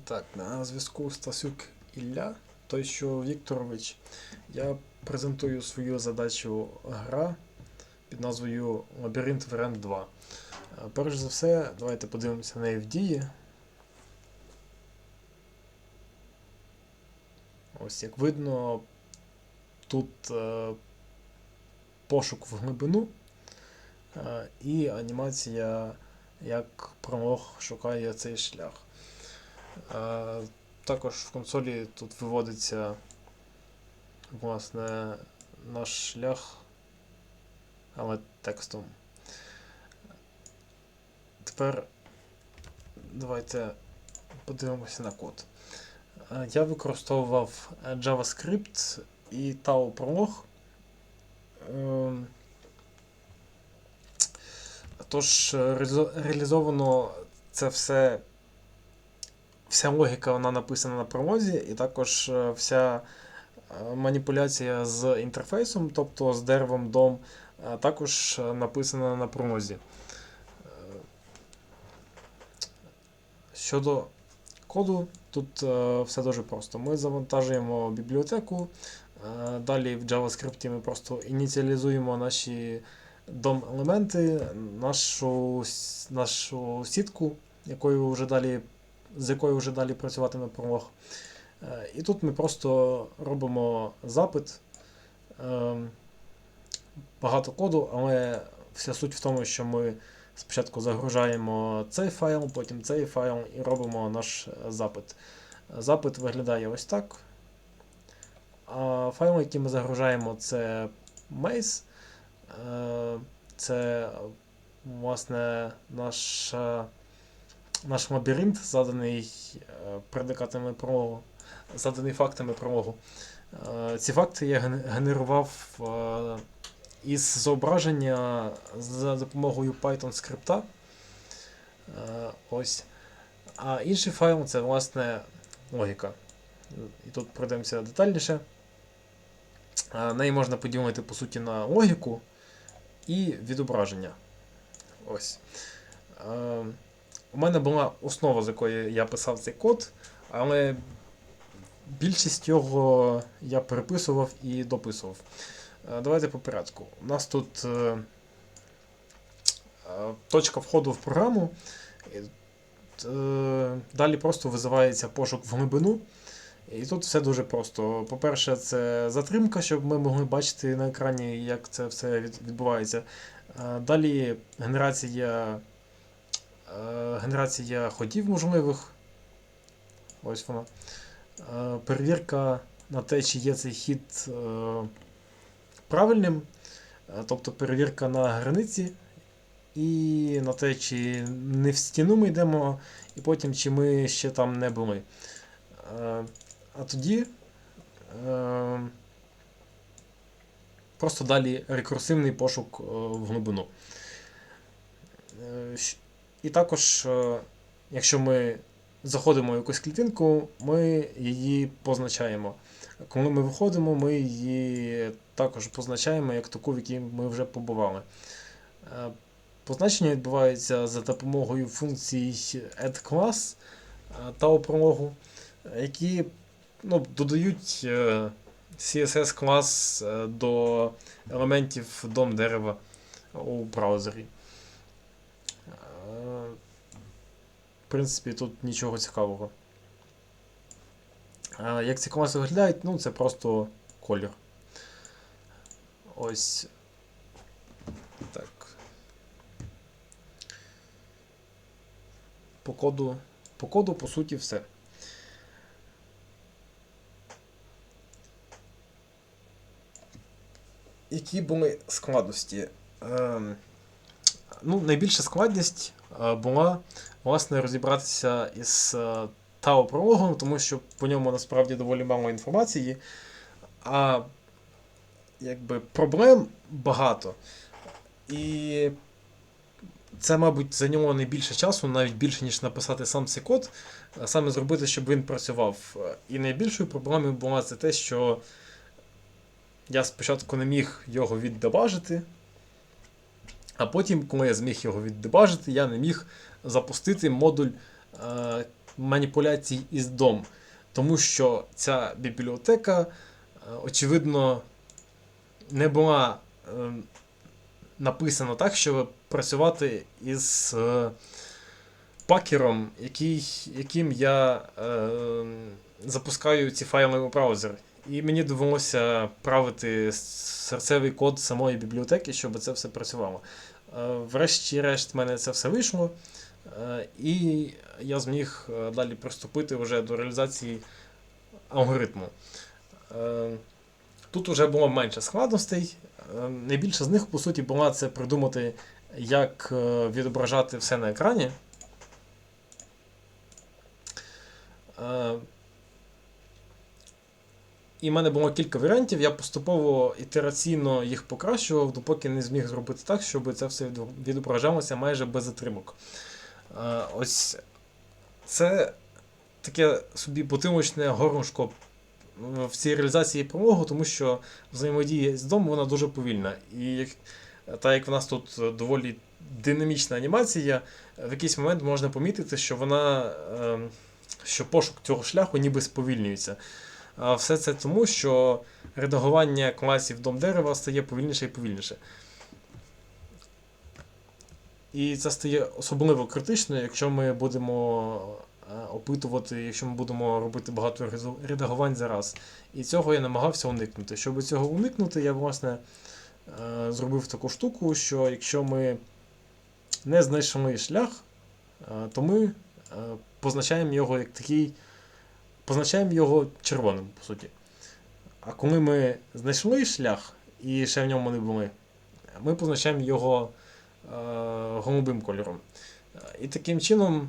Так, на зв'язку Стасюк Ілля, той що Вікторович, я презентую свою задачу гра під назвою Лабіринт Варіант 2. Е, Перш за все, давайте подивимося на неї в дії. Ось як видно, тут е, пошук в глибину е, і анімація, як пролог шукає цей шлях. Е, Також в консолі тут виводиться власне наш шлях, але текстом. Тепер давайте подивимося на код. Е, Я використовував е, JavaScript і Tau Prolog. Ем, Тож е, реалізовано це все вся логіка вона написана на пролозі, і також е, вся е, маніпуляція з інтерфейсом, тобто з деревом DOM, е, також написана на пролозі. Е, Щодо коду, тут все дуже просто. Ми завантажуємо бібліотеку, далі в JavaScript ми просто ініціалізуємо наші DOM-елементи, нашу, нашу сітку, якою вже далі з якою вже далі працюватиме пролог. Е, І тут ми просто робимо запит. Е, Багато коду, але вся суть в тому, що ми спочатку загружаємо цей файл, потім цей файл і робимо наш е, запит. Запит виглядає ось так. А файл, який ми загружаємо, це maze. Е, Це власне наш е, наш лабіринт, заданий е, предикатами прологу, заданий фактами прологу. Е, Ці факти я генерував е, із зображення за допомогою Python скрипта. Ось. А інший файл це власне логіка. І тут пройдемося детальніше. Неї можна поділити по суті на логіку і відображення. Ось. У мене була основа, з якої я писав цей код, але більшість його я переписував і дописував. Е, Давайте по порядку. У нас тут е, е, точка входу в програму. Далі просто визивається пошук в глибину. І тут все дуже просто. По-перше, це затримка, щоб ми могли бачити на екрані, як це все відбувається. Далі генерація генерація ходів можливих. Ось вона. Е, Перевірка на те, чи є цей хід е, правильним. Е, Тобто перевірка на границі. І на те, чи не в стіну ми йдемо, і потім чи ми ще там не були. Е, А тоді е, просто далі рекурсивний пошук е, в глибину. І також, е, якщо ми заходимо в якусь клітинку, ми її позначаємо. Коли ми виходимо, ми її також позначаємо як таку, в якій ми вже побували. Е, Позначення відбувається за допомогою функцій add-class е, та прологу, які ну, додають CSS клас до елементів дом дерева у браузері. Е, В принципі, тут нічого цікавого. Як ці класи виглядають, ну це просто колір. Ось. Так. По коду, по коду, по суті, все. Які були складності? Ем, ну, найбільша складність е, була власне розібратися із е, Тау прологом, тому що по ньому насправді доволі мало інформації. А якби проблем багато. І це, мабуть, зайняло найбільше часу, навіть більше, ніж написати сам цей код, а саме зробити, щоб він працював. І найбільшою проблемою була це те, що я спочатку не міг його віддебажити, а потім, коли я зміг його віддебажити, я не міг запустити модуль е, маніпуляцій із DOM. Тому що ця бібліотека, е, очевидно, не була е, написана так, щоб працювати із е, пакером, який, яким я е, запускаю ці файли у браузер. І мені довелося правити серцевий код самої бібліотеки, щоб це все працювало. Е, Врешті-решт, в мене це все вийшло, е, і я зміг е, далі приступити вже до реалізації алгоритму. Тут вже було менше складностей. Найбільше з них, по суті, була це придумати, як відображати все на екрані. І в мене було кілька варіантів. Я поступово ітераційно їх покращував, допоки не зміг зробити так, щоб це все відображалося майже без затримок. Ось це таке собі бутилочне горлышко в цій реалізації промогу, тому що взаємодія з домом вона дуже повільна. І так як в нас тут доволі динамічна анімація, в якийсь момент можна помітити, що вона. ем, що пошук цього шляху ніби сповільнюється. А все це тому, що редагування класів дом дерева стає повільніше і повільніше. І це стає особливо критично, якщо ми будемо е, опитувати, якщо ми будемо робити багато редагувань зараз. І цього я намагався уникнути. Щоб цього уникнути, я власне е, зробив таку штуку, що якщо ми не знайшли шлях, е, то ми позначаємо його як такий, позначаємо його червоним, по суті. А коли ми знайшли шлях і ще в ньому не були, ми позначаємо його е, голубим кольором. І таким чином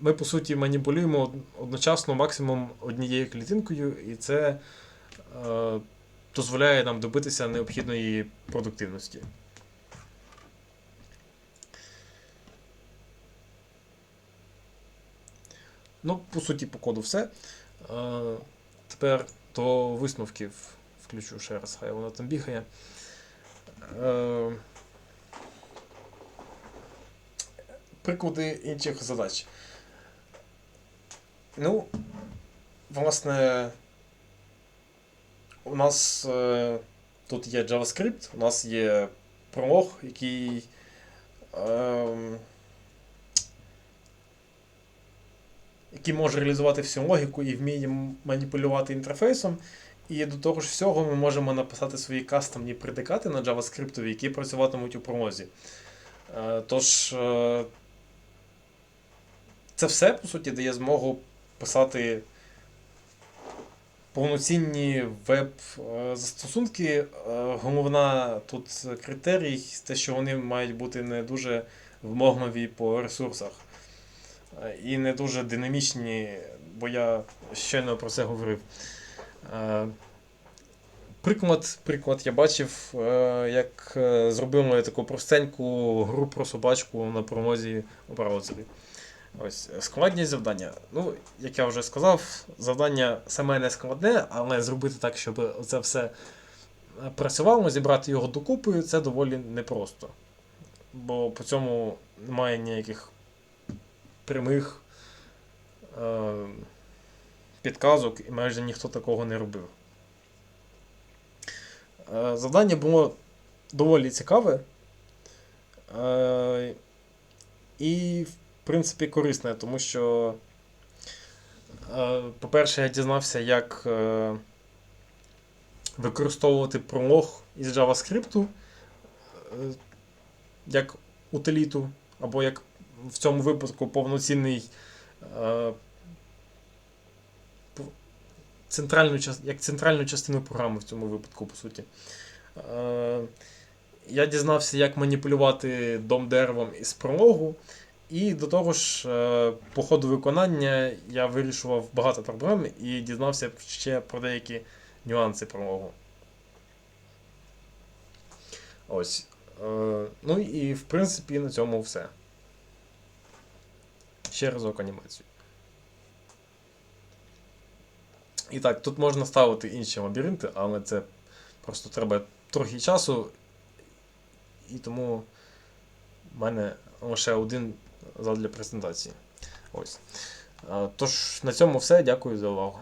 ми, по суті, маніпулюємо одночасно максимум однією клітинкою, і це е, дозволяє нам добитися необхідної продуктивності. Ну, по суті, по коду все. Е, тепер до висновків включу ще раз, хай воно там бігає. Е, приклади інших задач. Ну, власне, у нас е, тут є JavaScript, у нас є пролог, який. ем, який може реалізувати всю логіку і вміє маніпулювати інтерфейсом. І до того ж всього ми можемо написати свої кастомні предикати на JavaScript, які працюватимуть у пролозі. Е, Тож, е, це все, по суті, дає змогу писати повноцінні веб-застосунки. Е, Головна тут критерій те, що вони мають бути не дуже вимогливі по ресурсах і не дуже динамічні, бо я щойно про це говорив. Е, Приклад, приклад я бачив, е, як е, зробили таку простеньку гру про собачку на промозі у браузері. Ось складність завдання. Ну, як я вже сказав, завдання саме не складне, але зробити так, щоб це все працювало, зібрати його докупи, це доволі непросто. Бо по цьому немає ніяких прямих е, підказок, і майже ніхто такого не робив. Е, Завдання було доволі цікаве. Е, І, в принципі, корисне, тому що, е, по-перше, я дізнався, як е, використовувати пролог із JavaScript е, як утиліту, або як в цьому випадку повноцінний е, центральну, як центральну частину програми в цьому випадку, по суті. Е, Я дізнався, як маніпулювати дом деревом із прологу. І до того ж, е, по ходу виконання я вирішував багато проблем і дізнався ще про деякі нюанси прологу. Ось. Е, Ну і в принципі на цьому все. Ще разок анімацію. І так, тут можна ставити інші лабіринти, але це просто треба трохи часу. І тому в мене лише один зал для презентації. Ось. Тож на цьому все. Дякую за увагу.